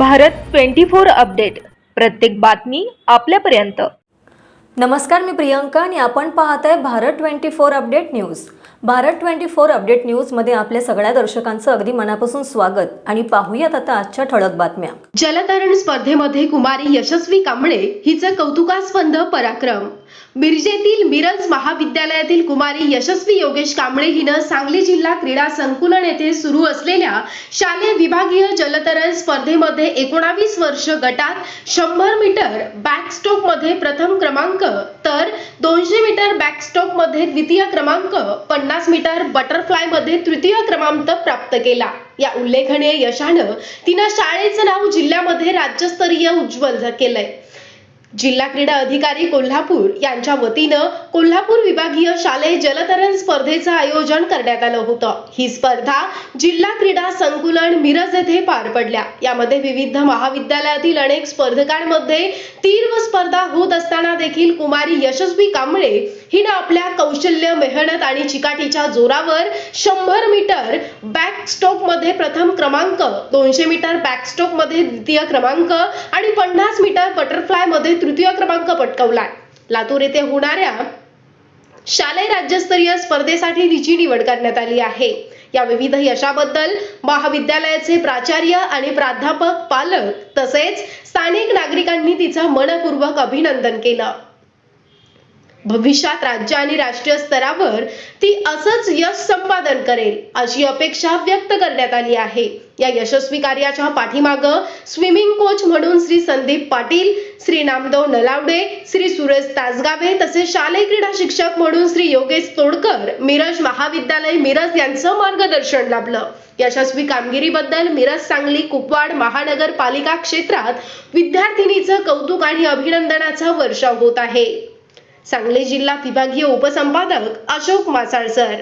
Bharat twenty four update. प्रत्येक बातमी आपल्यापर्यंत. नमस्कार मी प्रियंका आणि आपण पाहत आहे Bharat twenty four update news. Bharat twenty four update न्यूजमध्ये आपल्या सगळ्या दर्शकांचं अगदी मनापासून स्वागत. आणि पाहूयात आता आजच्या ठळक बातम्या. जलतरण स्पर्धेमध्ये कुमारी यशस्वी कांबळे हिचं कौतुकास्पद पराक्रम. मिरजेतील मिरज महाविद्यालयातील कुमारी यशस्वी योगेश कांबळे हिनं सांगली जिल्हा क्रीडा संकुलन येथे सुरू असलेल्या शालेय विभागीय जलतरण स्पर्धेमध्ये एकोणावीस वर्ष गटात शंभर मीटर बॅकस्ट्रोकमध्ये प्रथम क्रमांक तर दोनशे मीटर बॅकस्टॉकमध्ये द्वितीय क्रमांक पन्नास मीटर बटरफ्लायमध्ये तृतीय क्रमांक प्राप्त केला. या उल्लेखनीय यशानं तिनं शाळेचं नाव जिल्ह्यामध्ये राज्यस्तरीय उज्ज्वल केलंय. जिल्हा क्रीडा अधिकारी कोल्हापूर यांच्या वतीनं कोल्हापूर विभागीय शालेय जलतरण स्पर्धेचं आयोजन करण्यात आलं होतं. ही स्पर्धा जिल्हा क्रीडा संकुलन मिरज येथे पार पडल्या. यामध्ये विविध महाविद्यालयातील अनेक स्पर्धकांमध्ये तीव्र स्पर्धा होत असताना देखील कुमारी यशस्वी कांबळे हिनं आपल्या कौशल्य मेहनत आणि चिकाटीच्या जोरावर शंभर मीटर बॅकस्टोकमध्ये प्रथम क्रमांक दोनशे मीटर बॅकस्टोकमध्ये द्वितीय क्रमांक आणि पन्नास मीटर बटरफ्लायमध्ये तृतीय क्रमांक पटकवलाय. लातूर येथे होणाऱ्या शालेय राज्यस्तरीय स्पर्धेसाठी तिची निवड करण्यात आली आहे. या विविध यशाबद्दल महाविद्यालयाचे प्राचार्य आणि प्राध्यापक पालक तसेच स्थानिक नागरिकांनी तिचं मनपूर्वक अभिनंदन केलं. भविष्यात राज्य आणि राष्ट्रीय स्तरावर ती असंच यश संपादन करेल अशी अपेक्षा व्यक्त करण्यात आली आहे. या यशस्वी कार्याच्या पाठीमाग स्विमिंग कोच म्हणून श्री संदीप पाटील श्री नामदेव नलावडे श्री सुरेश तासगावे तसेच शालेय क्रीडा शिक्षक म्हणून श्री योगेश तोडकर मिरज महाविद्यालय मिरज यांचं मार्गदर्शन लाभलं. यशस्वी कामगिरीबद्दल मिरज सांगली कुपवाड महानगरपालिका क्षेत्रात विद्यार्थिनीचं कौतुक आणि अभिनंदनाचा वर्षाव होत आहे. सांगली जिल्हा विभागीय उपसंपादक अशोक मासाळसर.